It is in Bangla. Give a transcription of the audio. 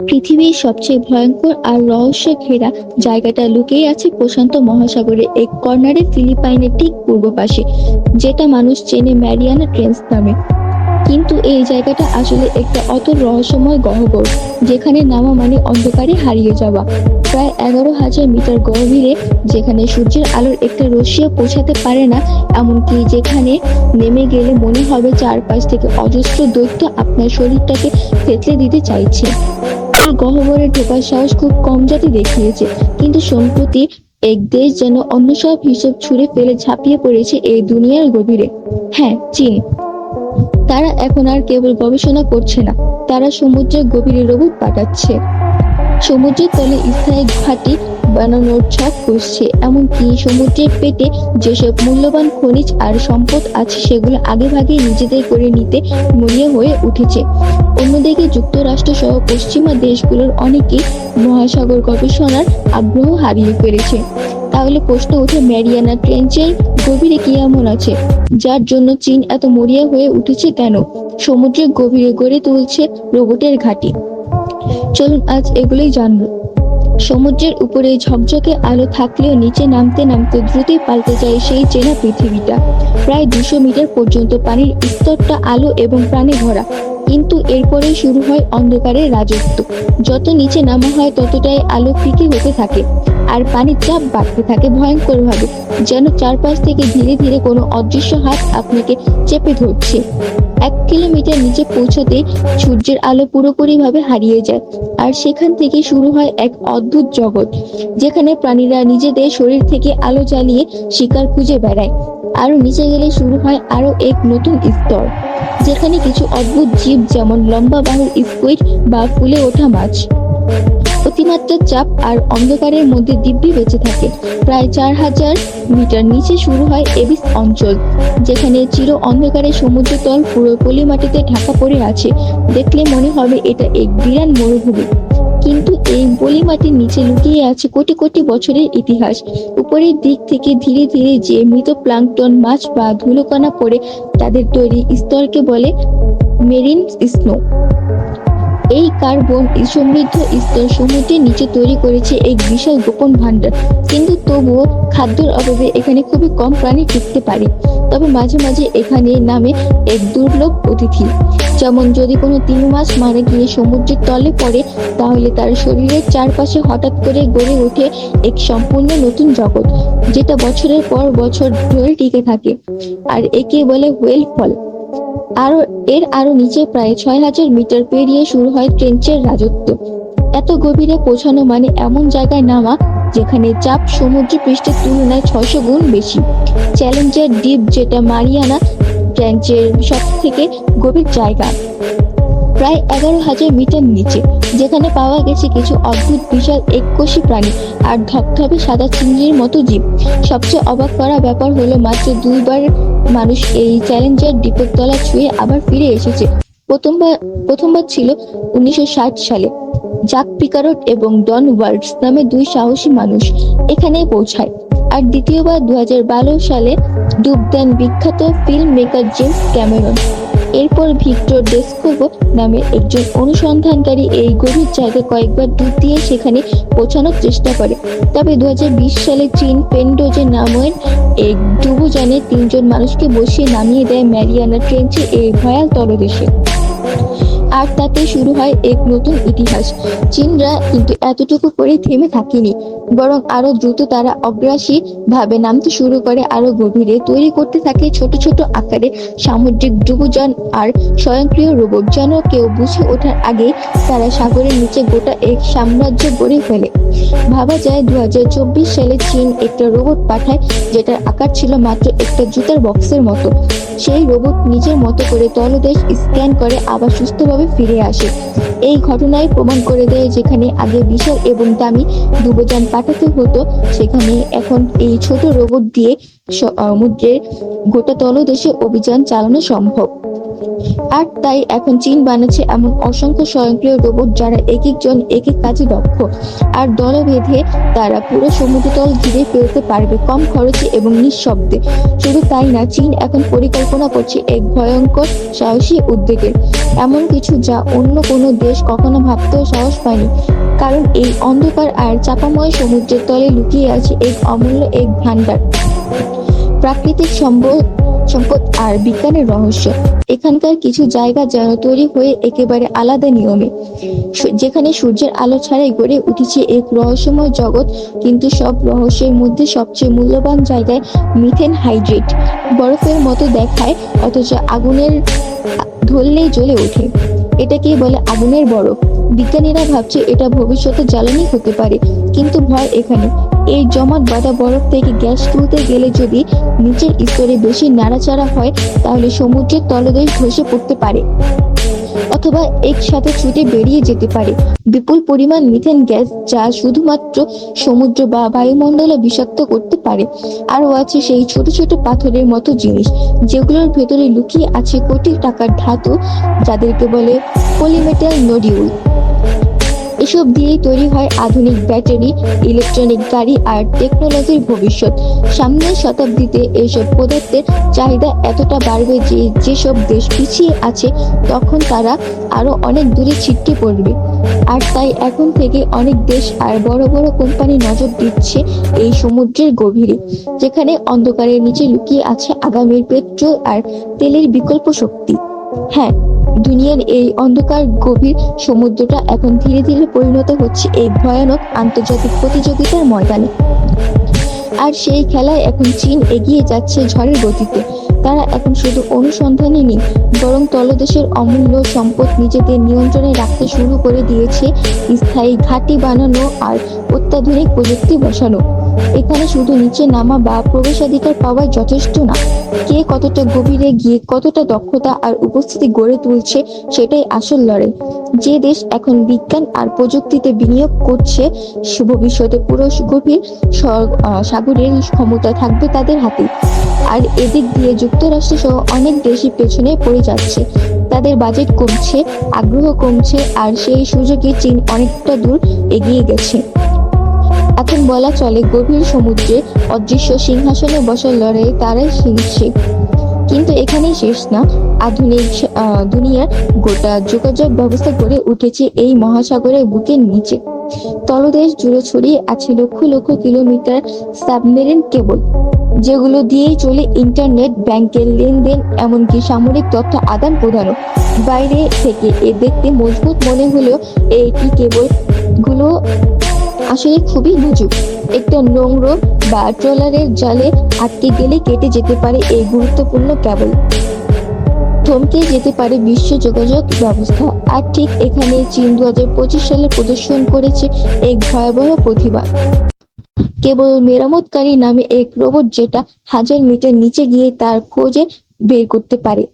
পৃথিবীর সবচেয়ে ভয়ঙ্কর আর রহস্য ঘেরা জায়গাটা লুকিয়ে আছে প্রশান্ত মহাসাগরের এক কর্নারে ফিলিপাইনের ঠিক পূর্ব পাশে, যেটা মানুষ চেনে ম্যারিয়ানা ট্রেন্স নামে। কিন্তু এই জায়গাটা আসলে একটা অত রহস্যময় গহ্বর, যেখানে নামা মানে অন্ধকারে হারিয়ে যাওয়া। প্রায় এগারো হাজার মিটার গভীরে, যেখানে সূর্যের আলোর একটা রশ্মিও পৌঁছাতে পারে না, এমনকি যেখানে নেমে গেলে মনে হবে চারপাশ থেকে অজস্র দৈত্য আপনার শরীরটাকে থেতলে দিতে চাইছে। এই গহ্বরে ঢোকার সাহস খুব কম জাতি দেখিয়েছে। কিন্তু সম্প্রতি এক দেশ যেন অন্য সব হিসেব ছুঁড়ে ফেলে ঝাঁপিয়ে পড়েছে এই দুনিয়ার গভীরে। হ্যাঁ চীন। তারা এখন আর কেবল গবেষণা করছে না, তারা সমুদ্রের গভীরে রোবট পাঠাচ্ছে। সমুদ্রের তলে স্থায়ী ঘাঁটি বানানোর ছক কষছে, এমনকি সমুদ্রের পেটে যেসব মূল্যবান খনিজ আর সম্পদ আছে সেগুলো আগেভাগে নিজেদের করে নিতে মরিয়া হয়ে উঠেছে। অন্যদিকে যুক্তরাষ্ট্র সহ পশ্চিমা দেশগুলোর অনেকেই মহাসাগর গবেষণার আগ্রহ হারিয়ে ফেলেছে। তাহলে প্রশ্ন ওঠে, ম্যারিয়ানা ট্রেঞ্চের গভীরে কি এমন আছে? যার জন্য চীন এত মরিয়া হয়ে উঠেছে কেন? সমুদ্রের গভীরে গড়ে তুলছে রোবটের ঘাঁটি। চলুন আজ এগুলোই জানব। সমুদ্রের উপরে ঝকঝকে আলো থাকলেও নিচে নামতে নামতে দ্রুতই পাল্টে যায় সেই চেনা পৃথিবীটা। প্রায় দুশো মিটার পর্যন্ত পানির স্তরটা আলো এবং প্রাণে ভরা। কিন্তু এরপরেই শুরু হয় অন্ধকারের রাজত্ব। যত নিচে নামা হয়, ততটাই আলো ফিকে হতে থাকে। আর পানির চাপ বাড়তে থাকে ভয়ঙ্করভাবে, যেন চারপাশ থেকে ধীরে ধীরে কোনো অদৃশ্য হাত আপনাকে চেপে ধরছে। এক কিলোমিটার নিচে পৌঁছাতে সূর্যের আলো পুরোপুরিভাবে হারিয়ে যায়। আর সেখান থেকে শুরু হয় এক অদ্ভুত জগৎ, যেখানে প্রাণীরা নিজেদের শরীর থেকে আলো জ্বালিয়ে শিকার খুঁজে বেড়ায়। আরও নিচে গেলে শুরু হয় আরও এক নতুন স্তর, যেখানে কিছু অদ্ভুত জীব যেমন লম্বা বাহুর স্কুইড বা ফুলে ওঠা মাছ। অতিমাত্রার চাপ আর অন্ধকারের মধ্যে দিব্যি বেঁচে থাকে। প্রায় চার হাজার মিটার নিচে শুরু হয় এবিস অঞ্চল, যেখানে চির অন্ধকারে সমুদ্রতল পুরো পলিমাটিতে ঢাকা পড়ে আছে। দেখলে মনে হবে এটা এক বিরাট মরুভূমি। কিন্তু এই পলিমাটির নিচে লুকিয়ে আছে কোটি কোটি বছরের ইতিহাস। উপরের দিক থেকে ধীরে ধীরে যে মৃত প্লাঙ্কটন মাছ বা ধুলোকণা পড়ে, তাদের তৈরি স্তরকে বলে মেরিন স্নো। এই কার্বন সমৃদ্ধ স্তর সমুদ্রের নিচে তৈরি করেছে এক বিশাল গোপন ভান্ডার কিন্তু তবুও খাদ্যের অভাবে এখানে খুবই কম প্রাণী টিকতে পারে। তবে মাঝে মাঝে এখানে নামে এক দুর্লভ অতিথি। যেমন যদি কোনো তিন মাস মারা গিয়ে সমুদ্রের তলে পড়ে, তাহলে তার শরীরের চারপাশে হঠাৎ করে গড়ে ওঠে এক সম্পূর্ণ নতুন জগৎ, যেটা বছরের পর বছর ধরে টিকে থাকে। আর একে বলে ওয়েল ফল। আরও এর আরও নিচে প্রায় ছয় হাজার মিটার পেরিয়ে শুরু হয় ট্রেঞ্চের রাজত্ব। এত গভীরে পৌঁছানো মানে এমন জায়গায় নামা যেখানে চাপ সমুদ্র পৃষ্ঠের তুলনায় ছয়শো গুণ বেশি। চ্যালেঞ্জার দ্বীপ যেটা মারিয়ানা ট্রেঞ্চের সব থেকে গভীর জায়গা। প্রায় এগারো হাজার মিটার নিচে, যেখানে পাওয়া গেছে কিছু অদ্ভুত বিশাল এককোষী প্রাণী আর ধপধপে সাদা চিংড়ির মতো জীব। সবচেয়ে অবাক করা ব্যাপার হলো মাত্র দুইবার মানুষ এই চ্যালেঞ্জার দ্বীপের তলা ছুঁয়ে আবার ফিরে এসেছে। প্রথমবার প্রথমবার ছিল উনিশশো ষাট সালে। জাক পিকারট এবং ডন ওয়ার্ডস নামে দুই সাহসী মানুষ এখানে পৌঁছায়। আর দ্বিতীয়বার দু হাজার বারো সালে ডুব দেন বিখ্যাত ফিল্ম মেকার জেমস ক্যামেরন। এরপর ভিক্টর ডেস্কোভো নামের একজন অনুসন্ধানকারী এই গভীর জায়গায় কয়েকবার ডুব দিয়ে সেখানে পৌঁছানোর চেষ্টা করে। তবে দু হাজার বিশ সালে চীন পেন্ডোজে নামের এক ডুবুজানে তিনজন মানুষকে বসিয়ে নামিয়ে দেয় ম্যারিয়ানা ট্রেঞ্চে এই ভয়াল তলদেশে আর তাতে শুরু হয় এক নতুন ইতিহাস। চীনরা কিন্তু এতটুকু করে থেমে থাকেনি, বরং আরও দ্রুত তারা অগ্রাসী ভাবে নামতে শুরু করে, আরও গভীরে তৈরি করতে থাকে ছোট ছোট আকারে সামুদ্রিক ডুবোযান আর স্বয়ংক্রিয় রোবট, যেন কেউ বুঝে ওঠার আগে তারা সাগরের নিচে গোটা এক সাম্রাজ্য গড়ে ফেলে। ভাবা যায় দু হাজার চব্বিশ সালে চীন একটা রোবট পাঠায়, যেটার আকার ছিল মাত্র একটা জুতার বক্সের মতো। সেই রোবট নিজের মতো করে তলদেশ স্ক্যান করে আবার সুস্থভাবে ফিরে আসে। এই ঘটনায় প্রমাণ করে দেয় যেখানে আগে বিশাল এবং দামি ডুবোযান পাঠাতে হতো, সেখানে এখন এই ছোট রোবট দিয়ে সমুদ্রের গোটা তলদেশে অভিযান চালানো সম্ভব। আর তাই এখন চীন বানাচ্ছে এমন অসংখ্য স্বয়ংক্রিয় রোবট যারা এক একজন এক এক কাজে দক্ষ। আর দলভেদে তারা পুরো সমুদ্রতল ঘিরে ফেলতে পারবে কম খরচে এবং নিঃশব্দে। শুধু তাই না, চীন এখন পরিকল্পনা করছে এক ভয়ঙ্কর সাহসী উদ্যোগের এমন কিছু যা অন্য কোনো দেশ কখনো ভাবতেও সাহস পায়নি। কারণ এই অন্ধকার আর চাপাময় সমুদ্রের তলে লুকিয়ে আছে এক অমূল্য এক ভান্ডার প্রাকৃতিক সম্পদ সম্পদ আর বিজ্ঞানের রহস্য। এখানকার কিছু জায়গা যেন তৈরি হয়ে একেবারে আলাদা নিয়মে। যেখানে সূর্যের আলো ছাড়াই গড়ে উঠেছে এক রহস্যময় জগৎ, কিন্তু সব রহস্যের মধ্যে সবচেয়ে মূল্যবান জায়গায় মিথেন হাইড্রেট। বরফের মতো দেখায়, অথচ আগুনের ধরলেই জ্বলে ওঠে। এটাকেই বলে আগুনের বরফ। বিজ্ঞানীরা ভাবছে এটা ভবিষ্যতে জ্বালানি হতে পারে, কিন্তু ভয় এখানে। এই জমাট বাঁধা বরফ থেকে গ্যাস তুলতে গেলে যদি নিচের স্তরে বেশি নাড়াচাড়া হয়, তাহলে সমুদ্রের তলদেশ ধসে পড়তে পারে অথবা একসাথে ছুটে বেরিয়ে যেতে পারে। বিপুল পরিমাণ মিথেন গ্যাস যা শুধুমাত্র সমুদ্র বা বায়ুমণ্ডলে বিষাক্ত করতে পারে। আরও আছে সেই ছোট ছোট পাথরের মতো জিনিস, যেগুলোর ভেতরে লুকিয়ে আছে কোটি টাকার ধাতু, যাদেরকে বলে পলিমেটাল নডিউল। এসব দিয়েই তৈরি হয় আধুনিক ব্যাটারি, ইলেকট্রনিক গাড়ি আর টেকনোলজির ভবিষ্যৎ। সামনের শতাব্দীতে এইসব পদার্থের চাহিদা এতটা বাড়বে যে যেসব দেশ পিছিয়ে আছে, তখন তারা আরও অনেক দূরে ছিটকে পড়বে। আর তাই এখন থেকে অনেক দেশ আর বড় বড় কোম্পানি নজর দিচ্ছে এই সমুদ্রের গভীরে, যেখানে অন্ধকারের নিচে লুকিয়ে আছে আগামীর পেট্রোল আর তেলের বিকল্প শক্তি। হ্যাঁ দুনিয়ার এই অন্ধকার গভীর সমুদ্রটা এখন ধীরে ধীরে পরিণত হচ্ছে এই ভয়ানক আন্তর্জাতিক প্রতিযোগিতার ময়দানে। আর সেই খেলায় এখন চীন এগিয়ে যাচ্ছে ঝড়ের গতিতে। তারা এখন শুধু অনুসন্ধানই নেই, বরং তলদেশের অমূল্য সম্পদ নিজেদের নিয়ন্ত্রণে রাখতে শুরু করে দিয়েছে। স্থায়ী ঘাঁটি বানানো আর অত্যাধুনিক প্রযুক্তি বসানো। এখানে শুধু নিচে নামা বা প্রবেশাধিকার পাওয়া যথেষ্ট না। কে কতটা গভীরে গিয়ে কতটা দক্ষতা আর উপস্থিতি গড়ে তুলছে সেটাই আসল লড়াই। যে দেশ এখন বিজ্ঞান আর প্রযুক্তিতে বিনিয়োগ করছে ভবিষ্যতে পুরো গভীর সাগরের ক্ষমতা থাকবে তাদের হাতে। আর এদিক দিয়ে যুক্তরাষ্ট্র সহ অনেক দেশই পেছনে পড়ে যাচ্ছে। তাদের বাজেট কমছে, আগ্রহ কমছে, আর সেই সুযোগে চীন অনেকটা দূর এগিয়ে গেছে। এখন বলা চলে গভীর সমুদ্রে অদৃশ্য সিংহাসনে বসার লড়াইয়ে তারাই শীর্ষে কিন্তু এখানেই শেষ না। আধুনিক দুনিয়ার গোটা যোগাযোগ ব্যবস্থা গড়ে উঠেছে এই মহাসাগরের বুকের নিচে। তলদেশ জুড়ে ছড়িয়ে আছে lakh lakh kilometre submarine cable, যেগুলো দিয়েই চলে ইন্টারনেট, ব্যাংকের লেনদেন, এমনকি সামরিক তথ্য আদান প্রদানও। বাইরে থেকে এ দেখতে মজবুত মনে হলেও এটি কেবলগুলো আসলে খুবই নাজুক। একটা নোংরো বা ট্রলারের জালে আটকে গেলে কেটে যেতে পারে এই গুরুত্বপূর্ণ কেবল। থমকে যেতে পারে বিশ্ব যোগাযোগ ব্যবস্থা। আর ঠিক এখানে চীন দু হাজার পঁচিশ সালে প্রদর্শন করেছে এক ভয়াবহ প্রতিভা কেবল মেরামতকারী নামে এক রোবট যেটা হাজার মিটার নিচে গিয়ে তার খোঁজে বের করতে পারে।